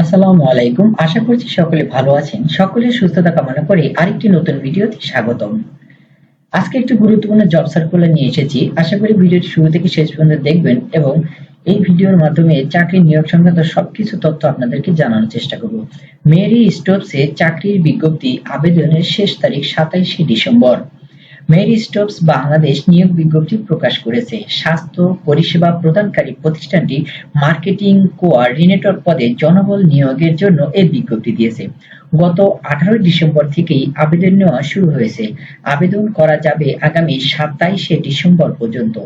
আসসালামু আলাইকুম। আশা করছি সকলে ভালো আছেন। সকলের সুস্থতা কামনা করে আরেকটি নতুন ভিডিওতে স্বাগতম। আজকে একটি গুরুত্বপূর্ণ জব সার্কুলার নিয়ে এসেছি। আশা করি ভিডিওটি শুরু থেকে শেষ পর্যন্ত দেখবেন এবং এই ভিডিওর মাধ্যমে চাকরি নিয়োগ সংক্রান্ত সবকিছু তথ্য আপনাদেরকে জানানোর চেষ্টা করব। মেরি স্টোপসে চাকরির বিজ্ঞপ্তি আবেদনের শেষ তারিখ সাতাইশে ডিসেম্বর। মেরি স্টোপস বাংলাদেশ নিয়োগ বিজ্ঞপ্তি প্রকাশ করেছে। স্বাস্থ্য পরিষেবা প্রদানকারী প্রতিষ্ঠানটি মার্কেটিং কোঅর্ডিনেটর পদে জনবল নিয়োগের জন্য এই বিজ্ঞপ্তি দিয়েছে। গত আঠারো ডিসেম্বর থেকেই আবেদন নেওয়া শুরু হয়েছে। আবেদন করা যাবে আগামী সাতাইশে ডিসেম্বর পর্যন্ত।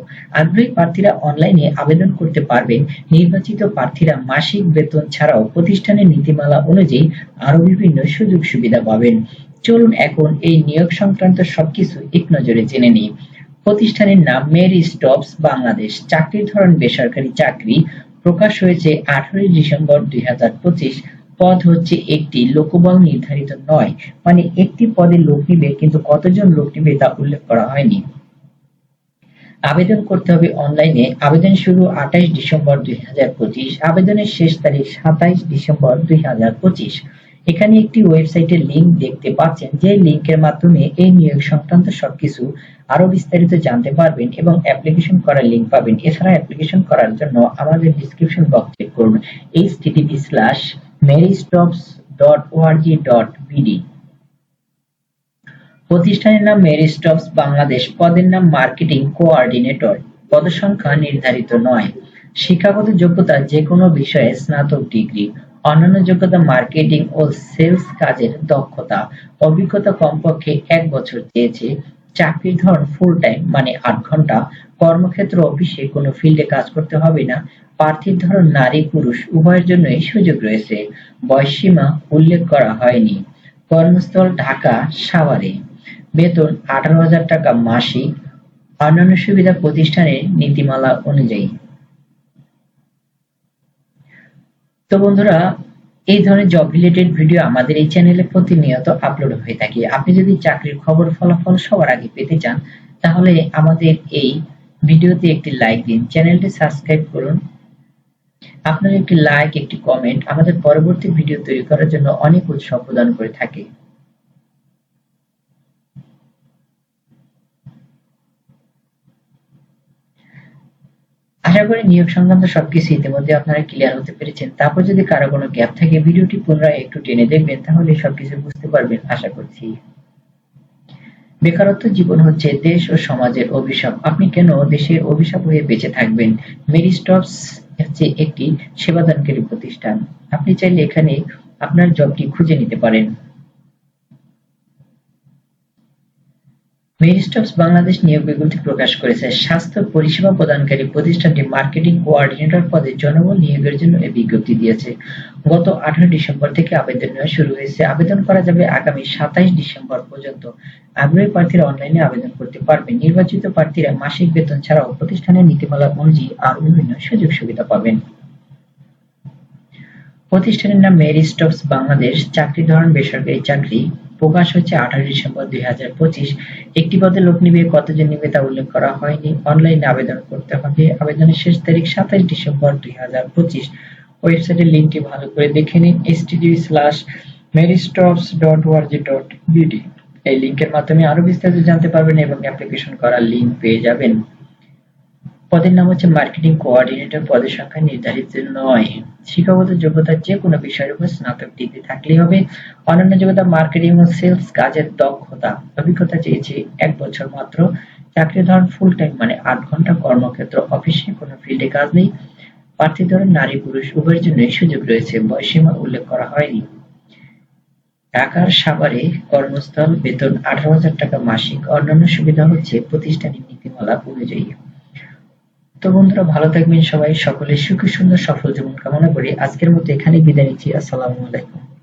আগ্রহী প্রার্থীরা অনলাইনে আবেদন করতে পারবেন। নির্বাচিত প্রার্থীরা মাসিক বেতন ছাড়াও প্রতিষ্ঠানের নীতিমালা অনুযায়ী আরও বিভিন্ন সুযোগ সুবিধা পাবেন। চলুন এখন এই নিয়োগ সংক্রান্ত সবকিছু এক নজরে জেনে নিই। প্রতিষ্ঠানের নাম মেরি স্টপস বাংলাদেশ। চাকরির ধরন বেসরকারি চাকরি। প্রকাশ হয়েছে আঠারোই ডিসেম্বর দুই পদ হচ্ছে একটি লোকবল নির্ধারিত নয় মানে একটি পদে লোক নিবে, কিন্তু কতজন লোক নিবে তা উল্লেখ করা হয়নি। আবেদন করতে হবে অনলাইনে। আবেদন শুরু আঠাইশ ডিসেম্বর দুই হাজার পঁচিশ। আবেদনের শেষ তারিখ সাতাইশ ডিসেম্বর দুই হাজার পঁচিশ। এখানে একটি ওয়েবসাইটের লিংক দেখতে পাচ্ছেন, যে লিংকের মাধ্যমে এই নিয়োগ সংক্রান্ত সবকিছু আরও বিস্তারিত জানতে পারবেন এবং অ্যাপ্লিকেশন করার লিংক পাবেন। এছাড়া অ্যাপ্লিকেশন করার জন্য আমাদের ডিসক্রিপশন বক্স চেক করুন http:/মেরিস্টপস.org.bd প্রতিষ্ঠানের নাম মেরিস্টপস বাংলাদেশ। পদের নাম মার্কেটিং কোঅর্ডিনেটর পদসংখ্যা নির্ধারিত নয়। শিক্ষাগত যোগ্যতা যে কোনো বিষয়ে স্নাতক ডিগ্রি অন্যান্য যোগ্যতা মার্কেটিং ও সেলস কাজের দক্ষতা অভিজ্ঞতা কমপক্ষে এক বছর চেয়েছে। চাকরির ধরন ফুল টাইম মানে আট ঘণ্টা। কর্মক্ষেত্র অফিসে কোনো ফিল্ডে কাজ করতে হবে না। প্রার্থীর ধরন নারী, পুরুষ, উভয়ের জন্যই সুযোগ রয়েছে। বয়সীমা উল্লেখ করা হয়নি। কর্মস্থল ঢাকা, সাভারে। বেতন আঠারো হাজার টাকা মাসিক। অন্যান্য সুবিধা প্রতিষ্ঠানের নীতিমালা অনুযায়ী তো বন্ধুরা, এই ধরনের জব রিলেটেড ভিডিও আমাদের এই চ্যানেলে প্রতিনিয়ত আপলোড হয়ে থাকে। আপনি যদি চাকরির খবর, ফলাফল সবার আগে পেতে চান, তাহলে আমাদের এই ভিডিওতে একটি লাইক দিন। চ্যানেলটি সাবস্ক্রাইব করুন। আপনার একটি লাইক একটি কমেন্ট আমাদের পরবর্তী ভিডিও তৈরি করার জন্য অনেক উৎসাহ প্রদান করে থাকে। আশা করি নিয়োগ সংক্রান্ত সবকিছু ইতিমধ্যে আপনারা ক্লিয়ার হতে পেরেছেন। তারপর যদি কারও কোনো গ্যাপ থাকে, ভিডিওটি পুনরায় একটু টেনে দেখবেন, তাহলে সবকিছু বুঝতে পারবেন, আশা করছি। বেকারত্ব জীবন হচ্ছে দেশ ও সমাজের অভিশাপ। আপনি কেন দেশের অভিশাপ হয়ে বেঁচে থাকবেন? মেরি স্টপস হচ্ছে একটি সেবাদানকারী প্রতিষ্ঠান। আপনি চাইলে এখানে আপনার জবটি খুঁজে নিতে পারেন। মেরিস্টপস বাংলাদেশ নিয়োগ বিজ্ঞপ্তি প্রকাশ করেছে। স্বাস্থ্য পরিষেবা প্রদানকারী প্রতিষ্ঠানটি মার্কেটিং কোঅর্ডিনেটর পদে জনবল নিয়োগের জন্য এই বিজ্ঞপ্তি দিয়েছে। গত আঠারো ডিসেম্বর থেকে আবেদন নেওয়া শুরু হয়েছে। আবেদন করা যাবে আগামী সাতাইশ ডিসেম্বর পর্যন্ত। আগ্রহী প্রার্থীরা অনলাইনে আবেদন করতে পারবেন নির্বাচিত প্রার্থীরা মাসিক বেতন ছাড়াও প্রতিষ্ঠানের নীতিমালা অনুযায়ী আরও বিভিন্ন সুযোগ সুবিধা পাবেন। প্রতিষ্ঠানের নাম মেরি স্টপস বাংলাদেশ। চাকরি ধরন বেসরকারি চাকরি। প্রকাশ হচ্ছে আঠারো ডিসেম্বর দুই হাজার পঁচিশ। একটি পদে লোক নিবে কতজন নিবে তা উল্লেখ করা হয়নি। অনলাইনে আবেদন করতে হবে। আবেদনের শেষ তারিখ সাতাইশ ডিসেম্বর দুই হাজার পঁচিশ। ওয়েবসাইটের লিঙ্কটি ভালো করে দেখে নিন। http slash mariestopes dot org dot bd এই লিঙ্কের মাধ্যমে আরও বিস্তারিত জানতে পারবেন এবং অ্যাপ্লিকেশন করার লিঙ্ক পেয়ে যাবেন। পদের নাম হচ্ছে মার্কেটিং কোঅর্ডিনেটর। পদের সংখ্যা নির্ধারিত নয়। শিক্ষাগত যোগ্যতা যে কোনো বিষয়ের উপর স্নাতক ডিগ্রি থাকলেই হবে। অন্যান্য যোগ্যতা মার্কেটিং ও সেলস কাজের দক্ষতা, অভিজ্ঞতা চেয়েছে এক বছর মাত্র। চাকরি ধরন ফুল টাইম মানে আট ঘণ্টা কর্মক্ষেত্র, অফিসে কোনো ফিল্ডে কাজ নেই। প্রার্থী ধরন নারী, পুরুষ, উভয়ের জন্য সুযোগ রয়েছে বয়সীমা উল্লেখ করা হয়নি। ঢাকার সাভারে কর্মস্থল, বেতন আঠারো হাজার টাকা মাসিক। অন্যান্য সুবিধা হচ্ছে প্রতিষ্ঠানের নীতিমালা অনুযায়ী। তো বন্ধুরা, ভালো থাকবেন সবাই। সকলে সুখী, সুন্দর, সফল জীবন কামনা করি। আজকের মতো এখানে বিদায় নিচ্ছি। আসসালামু আলাইকুম।